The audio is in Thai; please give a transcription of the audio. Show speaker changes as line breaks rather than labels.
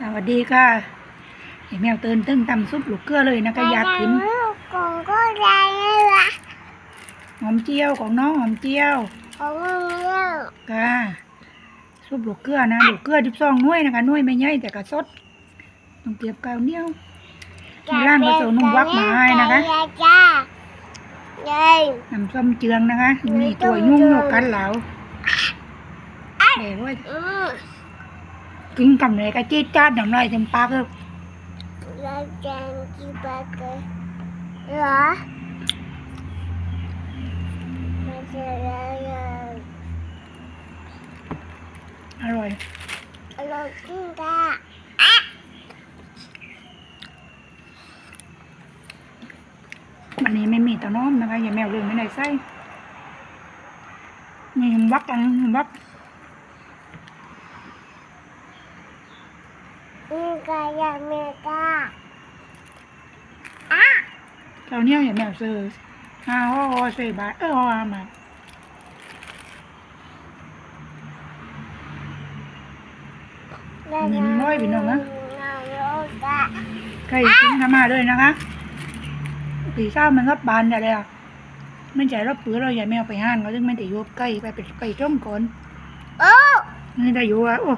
สวัสดีค่ะไอ้แมวตื่นตึ้งตำซุปลูกเกลือเลยนะก็อยากกิน
ของก็ได้เลยละ
หอมเจียวของน้องหอมเจียว
ของมึงเนี่ย
ค่ะซุปลูกเกลือนะลูกเกลือทิบซองหน่วยนะคะหน่วยไม่ใหญ่แต่ก็สดต้องเตรียมกาวเหนียวมีร้านผสมนมวักมาให้นะคะ
จ้าเย้
น้ำส้มเจืองนะคะ มีตัวยุ่งอยู่กันเหลาเดี๋ยวว่า
อืม
กินกับไหนก็จี๊ดจ้าดหน่อยหน่อยเต็มปากเลย
แล้วแกงกี่บาทเลยเหรอมาเจอแล้วเลย
อร่อย
เรากินกัน
วันนี้ไม่มีตะน้อมนะคะอย่าแมวลืมไม่ได้ใส่มีหมวักกันหมวัก
มีกันอยากมีกันอะ
เจ้าเนี่ยอย่าแมวซื้อห้าห่อสี่บาทเออห่อห้าบาทนี่มันน้อยไปหน่อยนะ
น้อยจ้ะ
ใครกินทำมาเลยนะคะตีเช้ามันรับบานอะไรอะไม่ใช่รับปื้อเราอย่าแมวไปห้านเขาจึงไม่ได้อยู่ใกล้ไปเป็นไก่ต้มก่อน
โอ้
นี่ได้อยู่อะโอ้